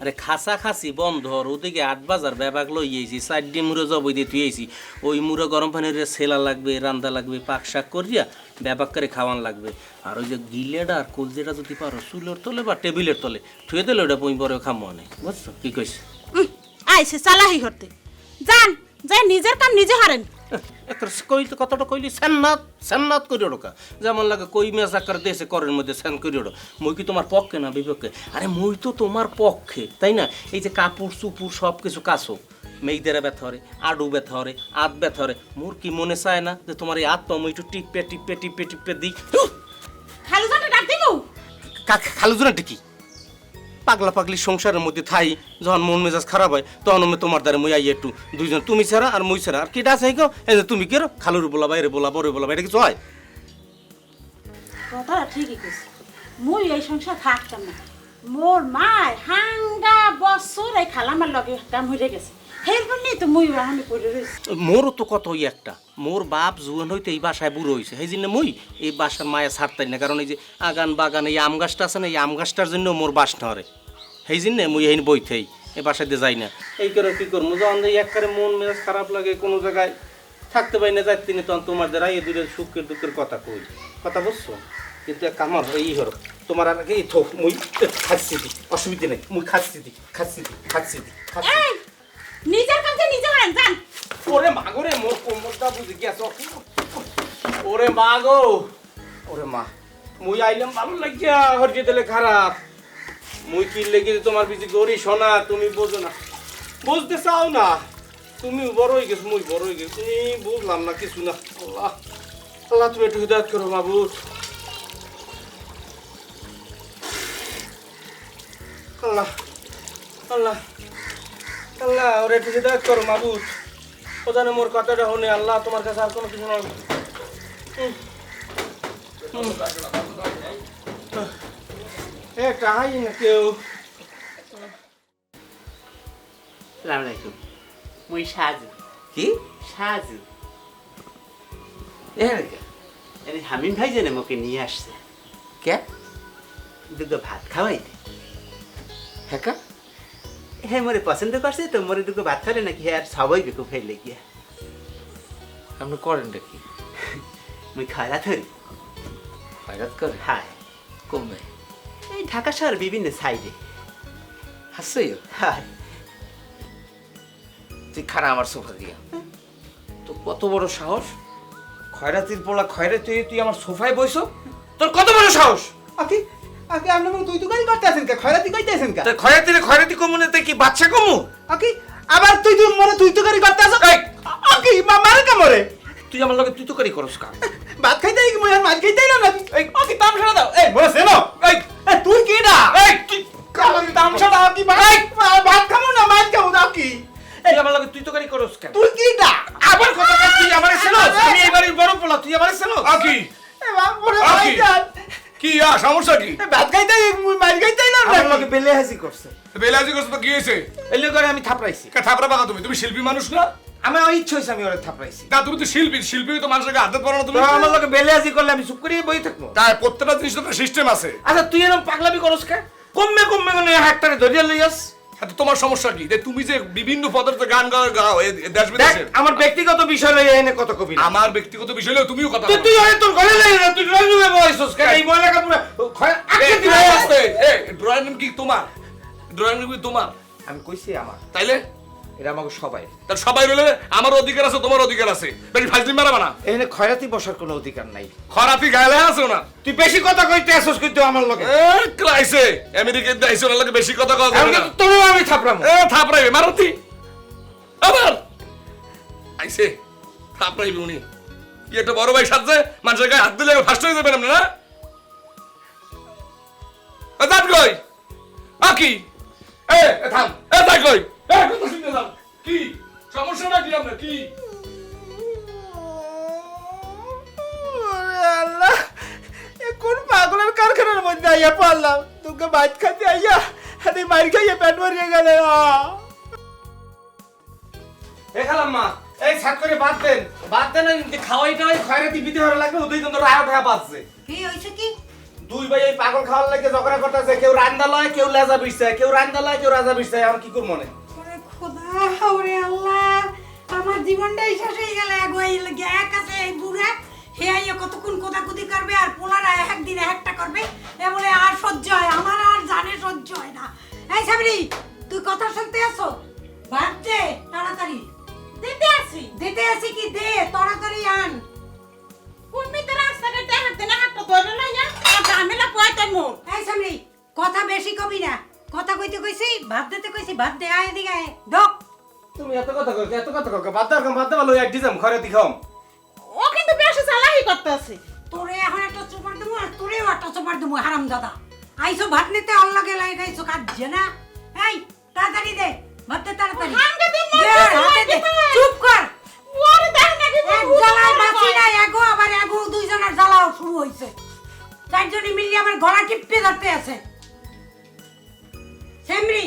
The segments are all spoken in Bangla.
আরে খাসা খাসি বন্ধ ওদিকে আট বাজার ব্যাপাক লই আইছি চারটি মুড়ো জবই দিয়ে তুই আইছি। ওই মুড়ো গরম পানির সেলা লাগবে রান্দা লাগবে পাক শাক করিয়া ব্যাপাক করে খাওয়ান লাগবে। আর ওই যে গিলেটা আর কলজেটা যদি পারো চুলের তলে বা টেবিলের তলে থুয়ে দিলে ওটা বই পরে খামো অনেক বুঝছ? কি উম, আইসে চালাহি করতে যান! যাই নিজের কাম নিজে হারেন। একটা কই তো কতটা কইলি? সেন্নাত সেন্নাত করি ওটা যেমন লাগে কই মেজ আকার দেশে করের মধ্যে সেন করি ওটা মই কি তোমার পক্ষে না বিপক্ষে? আরে মই তো তোমার পক্ষে তাই না? এই যে কাপড় চুপুর সব কিছু কাছো। মেঘদেরা ব্যথা হরে আডু ব্যথা হরে আত ব্যথা হরে। মোর কি মনে চায় না যে তোমার এই আত পা মই একটু টিপে টিপে টিপে টিপে দিই? খালু জানটা ডাক দিমু। খালুজনা টিকি পাগলা পাগলি সংসারের মধ্যে থাই যখন মন মেজাজ খারাপ হয় তখন আমি তোমার দ্বারা মই আই একটু। দুইজন তুমি ছাড়া আর মই ছাড়া আর কেটা আছে গো এই যে তুমি কেরো? খালুর বলা বাইরে বলা বড় বলা এটা কিছু হয়? ঠিকই কইছে। মুই এই সংসার থাকতাম না। মোর মায় হাঙ্গা বছর এই খালামার লগে কাম হয়ে গেছে। মোরও তো কত ওই একটা। মোর বাপ জুয়ান হইতে এই বাসায় বুড়ো হয়েছে সেই জন্য মই এই বাসার মায়া ছাড়তাই না। কারণ এই যে আগান বাগান এই আম গাছটা আছে না এই আম গাছটার জন্য মোর বাস নরে সেই জন্য মুই এই বইতেই এই বাসায় দিয়ে যাই না। এই করে কি করব? যখন একবারে মন মেজাজ খারাপ লাগে কোনো জায়গায় থাকতে পারি না যাই তিনি তখন তোমার দ্বারা এই দূরের সুখের দুঃখের কথা কই। কথা বুঝছ? কিন্তু এক কামার এই হলো তোমার আর এই থো মুই খাচ্ছি দি অসুবিধা নেই মুই খাচ্ছি দি খাচ্ছি দি খাচ্ছি দি নিজের কামকে নিজে হারেন যান। ওরে মা গো রে মোর কোমরটা বুঝে গেছ? ওরে মা গো ওরে মা মুই আইলাম ভালো লাগিয়া হরজে দিলে খারাপ। মুই কি লেগে তোমার পিছে গরি সোনা, তুমি বোঝো না। বুঝতে চাও না? তুমি বড় হয়ে গেছো, মুই বড় হয়ে গেছি। তুমি বুঝলাম না কিছু না। আল্লাহ আল্লাহ, তুমি একটু হৃদায়ত করো মাবুদ আল্লাহ আল্লাহ আল্লাহ, ওরে একটু হৃদায়ত করো মাবুদ ও জানে মোর কথাটা হনে আল্লাহ তোমার কাছে আর কোনো কিছু নয় হুম। হুম। এ কাহাই না কেউ সালাম আলাইকুম মুই সাজু কি সাজু এর আরে হামিম ভাই জানে মোকে নিয়ে আসছে কে দুটো ভাত খাওয়াই দে হেকা হ্যাঁ মোরে পছন্দ করছে তো মোরে দুটো ভাত খালে নাকি হ্যাঁ আর সবাই বেকু ফেলে গিয়া আপনি করেনটা কি মুই খায়রা ধরি হয়রাত করে হায় ঢাকা শহর বিভিন্ন সাইডে হাসছে হায় তুই খারা আমার সোফা দিয়া তো কত বড় সাহস? খয়রাতির পোলা খয়রাতি হয়ে তুই আমার সোফায় বইছো তোর কত বড় সাহস? আকি আকি আপনি মোক তুই তুই করতে আছেন কে? খয়রাতি কইতে আছেন কা? তোর খয়রাতি রে খয়রাতি কমুনেতে কি বাচ্চা কমু? আকি আবার তুই তুই মনে তুই তুই করি করতে আছো! আকি মা মারে কা মরে? তুই আমার লগে তুই তো করি করস কা? ভাত খাইতে কি মই আর মাছ খাইতে না আকি তাম ছাড়া দাও। এই মোরে সেনো এই, তুই কি না? এই তুই আমাকে তাম ছাড়া আকি ভাত ভাত খামু না? মাছ খামু না কি? তুই আমার লগে তুই তো করি করস কেন? তুই কি না? আবার কথা কই, তুই আমারে চেনস? আমি এই বাড়ির বড় পোলা তুই আমারে চেনস? আকি এ? ভাই জান কি? আ সমস্যা কি? ভাত খাইতে মাছ খাইতে না আমার নাকি? বেলে হাসি করছে। বেলাজি করছ তো কি হয়েছে এই লগে আমি থাপড়াইছি। কা থাপড়া বাগা তুমি? তুমি শিল্পী মানুষ না? আমার ইচ্ছা হইছে আমি ওরে থাপড়াইছি। না তুমি তো শিল্পী শিল্পী তো মানুষকে আদত পারো না তুমি। আমার লগে বেলে হাসি করলে আমি চুপ করে বই থাকব। তাই প্রত্যেকটা জিনিস তো সিস্টেম আছে। আচ্ছা তুই এরকম পাগলামি করস কে? কমবে কমবে কোন হাতটারে ধরিয়া লইয়াস হ্যাঁ, তোমার সমস্যা কি? তুমি যে বিভিন্ন পদার্থে গান গাও গাও এ- এ দেশ বিদেশে। আমার ব্যক্তিগত বিষয় লইয়া এনে কত কবি আমার ব্যক্তিগত বিষয় হলেও তুমিও কথা তুই তোর লই না তুই রই রুমে বইছস কেন এই ময়লা কাপড় আকে আস্তে, এই, ড্রয়িং রুম কি তোমার? ড্রয়িং রুম কি তোমার? আমি কইছি আমার। তাইলে? এটা আমাকে সবাই। তার সবাই রইলে আমার অধিকার আছে তোমার অধিকার আছে। বেশি ফাইজলি মারাবা না এখানে খয়রাতি বসার কোনো অধিকার নাই। খরাতি গায়ে আছে না? তুই বেশি কথা কইতে আসছ কিন্তু আমার লগে। এ ক্লাইসে আমেরিকার দাইছে ওনার লাগে বেশি কথা আমি না। তোরও আমি থাপড়ামু? এ থাপড়াইবে মারতি। আবার। আইসে থাপড়াইবে উনি। কি একটা বড় ভাই সাজছে মানুষের গায়ে হাত দিলে ফার্স্ট হয়ে যাবেন আপনি না? এ দাঁত কই। আ কি এ থাম। এ দাঁত কই। এ কথা শুনতে যাও। কি? সমস্যাটা কি আপনার? কি? ওরে আল্লাহ এ কোন পাগলের কারখানার মধ্যে আইয়া পড়লাম? তোকে ভাত খাতে আইয়া আরে মার খাইয়া পেট ভরিয়ে গেলে। এ মা এই ছাত করে বাদ দেন। বাদ দেন খাওয়াই টাওয়াই খয়রাতি বিধি হওয়ার লাগবে ওই কিন্তু রায় ওঠা বাজছে। কি হয়েছে কি? দুই ভাই এই পাগল খাওয়ার লাগে ঝগড়া করতেছে কেউ রান্দা লয় কেউ লেজা বিছছে কেউ রান্দা লয় কেউ রাজা বিছছে আমার কি করব মনে? খোদা ওরে আল্লাহ। আমার জীবনটাই শেষ হয়ে গেল এক ওই এক আছে এই বুড়া। হে আইয়া কতক্ষণ কোদাকুদি করবে আর পোলারা একদিন একটা করবে? এ বলে আর সহ্য হয় আমার আর জানে সহ্য হয় না। এই সাবরি তুই কথা শুনতে আসো দে তাড়াতাড়ি। দিতে আসি। দিতে আসি কি? দে তাড়াতাড়ি আন। তুমি তো রাস্তাঘাটে হাঁটতে না হাঁটতে ধরে লইয়া। আর ঝামেলা পোয়াতে মোর এই সামরি কথা বেশি কবি না। কথা কইতে কইছি ভাত দিতে কইছি ভাত দে আয় এদিকে আয়। ডক তুমি এত কথা কও এত কথা কও বাদ দাও বাদ দাও লই এক দিজাম ঘরে দিখাম। ও কিন্তু বেশি চালাকি করতে আছে। তোরে এখন একটা চোপার দেবো আর তোরেও একটা চোপার দেবো হারাম দাদা আইসো ভাত নিতে অল্লা গেলে গাইছো কাঁদছে না? এই তাড়াতাড়ি দে ভাত দে তাড়াতাড়ি। হাঙ্গে দে, হাতে দে। চুপ কর। ওরে দেখ নাকি এক জ্বালায় বাঁচি না এগো আবার এগো দুইজনের জ্বালাও শুরু হইছে। চারজনই মিলিয়ে আমার গলা টিপতে ধরতে আছে। সেমরি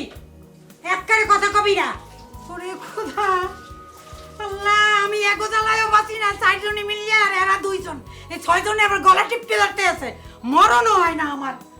এককারে কথা কবি না। ওরে খোদা, আল্লাহ, আমি এক জ্বালায়ও বাঁচি না। চারজনে মিলিয়ে আর এরা দুইজন। এই ছয়জনে আবার গলা টিপতে ধরতে আছে। মরণও হয় না আমার।